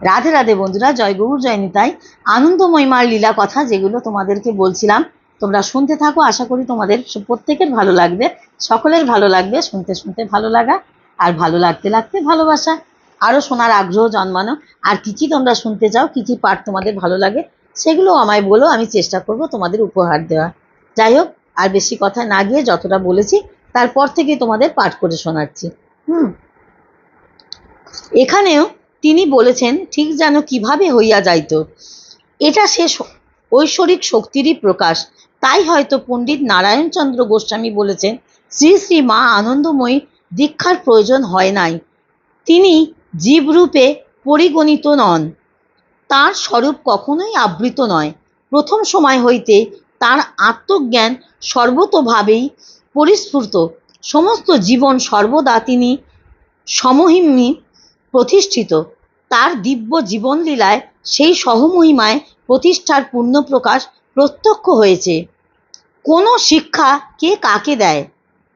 রাধে রাধে বন্ধুরা, জয় গৌর, জয় নিতাই। আনন্দময় মার লীলা কথা যেগুলো তোমাদেরকে বলছিলাম, তোমরা শুনতে থাকো, আশা করি তোমাদের প্রত্যেকের ভালো লাগবে, সকলের ভালো লাগবে, শুনতে শুনতে ভালো লাগা, আর ভালো লাগতে লাগতে ভালোবাসা। আরও শোনার আগ্রহ জন্মানো, আর কী কী তোমরা শুনতে চাও, কী কী পাঠ তোমাদের ভালো লাগে, সেগুলো আমায় বলো, আমি চেষ্টা করব তোমাদের উপহার দেওয়া যাই হোক, আর বেশি কথা না গিয়ে যতটা বলেছি, তারপর থেকে তোমাদের পাঠ করে শোনাচ্ছি। হুম। এখানেও তিনি বলেছেন, ঠিক যেন কীভাবে হইয়া যাইত। এটা সে ঐশ্বরিক শক্তিরই প্রকাশ। তাই হয়তো পণ্ডিত নারায়ণচন্দ্র গোস্বামী বলেছেন, শ্রী শ্রী মা আনন্দময়ী দীক্ষার প্রয়োজন হয় নাই। তিনি জীবরূপে পরিগণিত নন। তার স্বরূপ কখনোই আবৃত নয়। প্রথম সময় হইতে তার আত্মজ্ঞান সর্বতোভাবেই পরিস্ফুট। সমস্ত জীবন সর্বদা তিনি সমহিম্নী প্রতিষ্ঠিত। তার দিব্য জীবনলীলায় সেই সহমহিমায় প্রতিষ্ঠার পূর্ণপ্রকাশ প্রত্যক্ষ হয়েছে। কোনো শিক্ষা কে কাকে দেয়?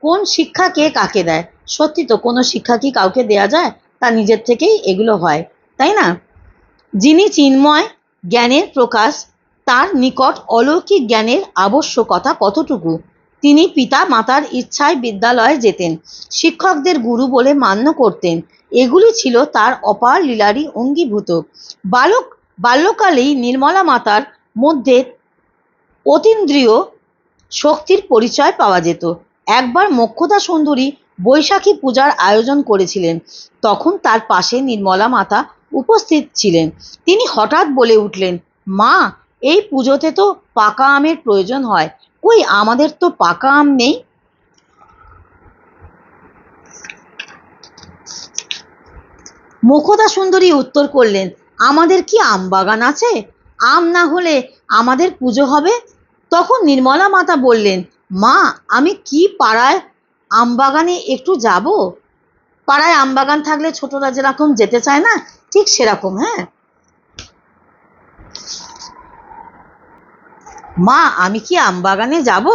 কোন শিক্ষা কে কাকে দেয়? সত্যি তো, কোনো শিক্ষা কি কাউকে দেয়া যায়? তা নিজের থেকেই এগুলো হয়, তাই না? যিনি চিন্ময় জ্ঞানের প্রকাশ, তার নিকট অলৌকিক জ্ঞানের আবশ্যকতা কতটুকু? তিনি পিতা মাতার ইচ্ছায় বিদ্যালয়ে যেতেন, শিক্ষকদের গুরু বলে মান্য করতেন এগুলি ছিল তার অপার লীলারই অঙ্গীভূত। বালক, বাল্যকালেই নির্মলা মাতার মধ্যে অতীন্দ্রিয় শক্তির পরিচয় পাওয়া যেত। একবার মোক্ষদা সুন্দরী বৈশাখী পূজার আয়োজন করেছিলেন, তখন তার পাশে নির্মলা মাতা উপস্থিত ছিলেন। তিনি হঠাৎ বলে উঠলেন, মা, এই পুজোতে তো পাকা আমের প্রয়োজন হয়। কই, আমাদের তো পাকা আম নেই? মুখদা সুন্দরী উত্তর করলেন, আমাদের কি আম বাগান আছে? আম না হলে আমাদের পুজো হবে? তখন নির্মলা মাতা বললেন, মা, আমি কি পাড়ায় আম বাগানে একটু যাব? পাড়ায় আম বাগান থাকলে ছোটরা যেরকম যেতে চায় না, ঠিক সেরকম হ্যাঁ? মা, আমি কি আম বাগানে যাব?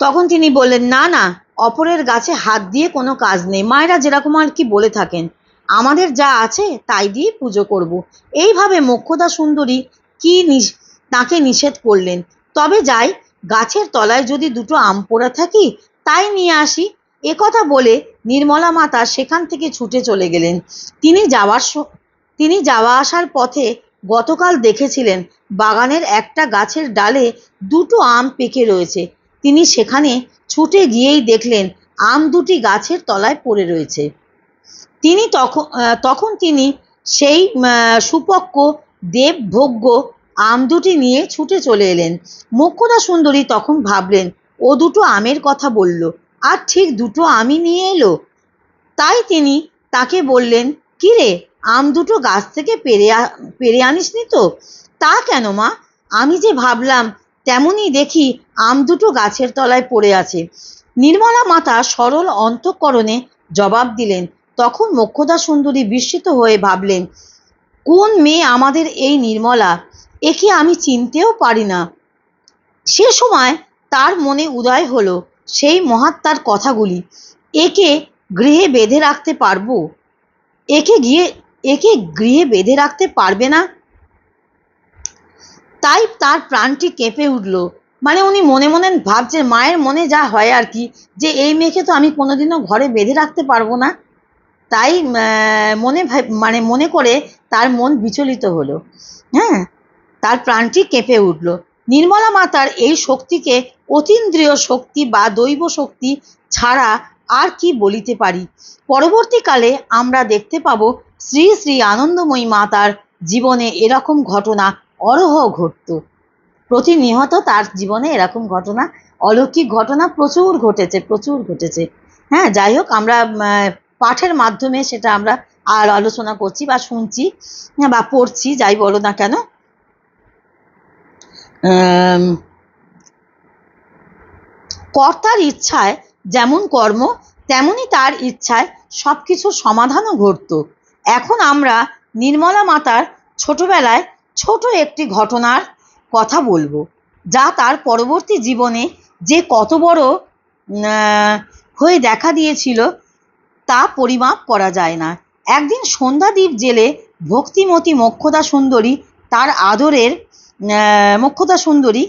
তখন তিনি বললেন, না না অপরের গাছে হাত দিয়ে কোনো কাজ নেই। মায়েরা যেরকম আর কি বলে থাকেন, আমাদের যা আছে তাই দিয়ে পুজো করব। এইভাবে মোক্ষদা সুন্দরী কি তাকে নিষেধ করলেন। তবে যাই, গাছের তলায় যদি দুটো আম পড়ে থাকি, তাই নিয়ে আসি। একথা বলে নির্মলা মাতা সেখান থেকে ছুটে চলে গেলেন। তিনি যাওয়ার তিনি যাওয়া আসার পথে গতকাল দেখেছিলেন বাগানের একটা গাছের ডালে দুটো আম পেকে রয়েছে। তিনি সেখানে ছুটে গিয়েই দেখলেন, আম দুটি গাছের তলায় পড়ে রয়েছে। তিনি তখন তখন তিনি সেই সুপক্ক দেবভোগ্য আম দুটি নিয়ে ছুটে চলে এলেন। মোক্ষদা সুন্দরী তখন ভাবলেন, ও দুটো আমের কথা বলল, আর ঠিক দুটো আমি নিয়ে এলো। তাই তিনি তাকে বললেন, কি রে, আম দুটো গাছ থেকে পেরে পেরে আনিসনি তো? তা কেন মা? আমি যে ভাবলাম তেমনি দেখি আম দুটো গাছের তলায় পড়ে আছে। নির্মলা মাতা সরল অন্তঃকরণে জবাব দিলেন। তখন মোক্ষদা সুন্দরী বিস্মিত হয়ে ভাবলেন, কোন মেয়ে আমাদের এই নির্মলা? একে আমি চিনতেও পারি না? সে সময় তার মনে উদয় হলো সেই মহাত্মার কথাগুলি। একে গৃহে বেঁধে রাখতে পারব? একে গিয়ে, একে গৃহে বেঁধে রাখতে পারবে না? তাই তার প্রাণটি কেঁপে উঠল। মানে উনি মনে মনে ভাবছেন, মায়ের মনে যা হয় আর কি, যে এই মেয়েকে তো আমি কোনোদিনও ঘরে বেঁধে রাখতে পারব না। তাই মনে মানে মনে করে তার মন বিচলিত হলো। হ্যাঁ তার প্রাণটি কেঁপে উঠল। নির্মলা মাতার এই শক্তিকে অতীন্দ্রিয় শক্তি বা দৈব শক্তি ছাড়া আর কি বলিতে পারি? পরবর্তীকালে আমরা দেখতে পাবো শ্রী শ্রী আনন্দময়ী মাতার জীবনে এরকম ঘটনা অরহ ঘটতো। প্রতিনিয়ত তার জীবনে এরকম ঘটনা অলৌকিক ঘটনা প্রচুর ঘটেছে প্রচুর ঘটেছে। হ্যাঁ যাই হোক আমরা পাঠের মাধ্যমে সেটা আমরা আর আলোচনা করছি বা শুনছি হ্যাঁ, বা পড়ছি যাই বলো না কেন। কর্তার ইচ্ছায় যেমন কর্ম তেমনি তার ইচ্ছায় সব কিছুর সমাধানও ঘটতো। এখন আমরা নির্মলা মাতার ছোটবেলায় ছোট একটি ঘটনার কথা বলব, যা তার পরবর্তী জীবনে যে কত বড় হয়ে দেখা দিয়েছিল, তা পরিমাপ করা যায় না। একদিন সন্ধ্যাদীপ জেলে ভক্তিমতী মক্ষদা সুন্দরী তার আদরের মক্ষদা সুন্দরী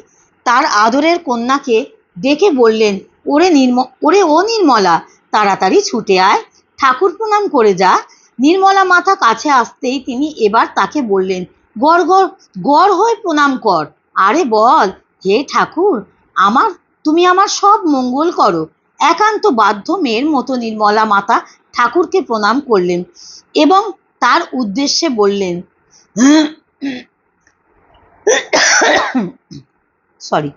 তার আদরের কন্যাকে ডেকে বললেন, ওরে নির্ম, ওরে ও নির্মলা, তাড়াতাড়ি ছুটে আয়, ঠাকুর প্রণাম করে যা। নির্মলা মাথা কাছে আসতেই তিনি এবার তাকে বললেন গড় গড় গড় হয়ে প্রণাম কর। আরে বল, হে ঠাকুর, আমার, তুমি আমার সব মঙ্গল করো। একান্ত বাধ্য মেয়ের মতো নির্মলা মাতা ঠাকুরকে প্রণাম করলেন এবং তার উদ্দেশ্যে বললেন, সরি।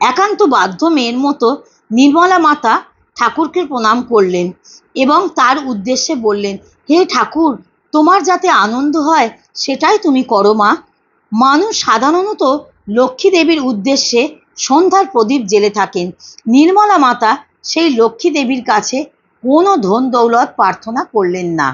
একান্ত বাধ্য মেয়ের মতো নির্মলা মাতা ঠাকুরকে প্রণাম করলেন এবং তার উদ্দেশ্যে বললেন, হে ঠাকুর, তোমার যাতে আনন্দ হয় সেটাই তুমি করো মা। মানুষ সাধারণত লক্ষ্মী দেবীর উদ্দেশ্যে সন্ধ্যার প্রদীপ জেলে থাকেন। নির্মলা মাতা সেই লক্ষ্মী দেবীর কাছে কোনো ধন দৌলত প্রার্থনা করলেন না।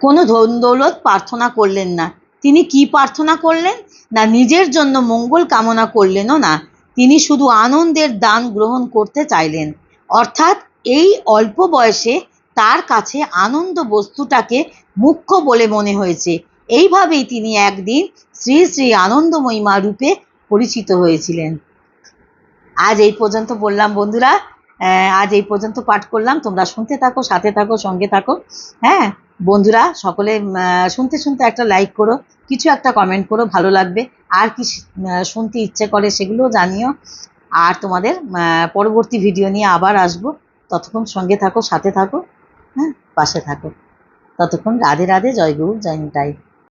কোনো ধন দৌলত প্রার্থনা করলেন না। তিনি কি প্রার্থনা করলেন? না নিজের জন্য মঙ্গল কামনা করলেনও না। তিনি শুধু আনন্দের দান গ্রহণ করতে চাইলেন। অর্থাৎ এই অল্প বয়সে তার কাছে আনন্দ বস্তুটাকে মুখ্য বলে মনে হয়েছে। এইভাবেই তিনি একদিন শ্রী শ্রী আনন্দময়ী মা রূপে পরিচিত হয়েছিলেন। আজ এই পর্যন্ত বললাম বন্ধুরা আজ এই পর্যন্ত পাঠ করলাম। তোমরা শুনতে থাকো, সাথে থাকো, সঙ্গে থাকো। হ্যাঁ বন্ধুরা, সকলে শুনতে শুনতে একটা লাইক করো, কিছু একটা কমেন্ট করো, ভালো লাগবে। আর কি শুনতে ইচ্ছে করে সেগুলোও জানিও। আর তোমাদের পরবর্তী ভিডিও নিয়ে আবার আসব। ততক্ষণ সঙ্গে থাকো, সাথে থাকো হ্যাঁ পাশে থাকো। ততক্ষণ রাধে রাধে, জয় গুরু, জয় নিতাই।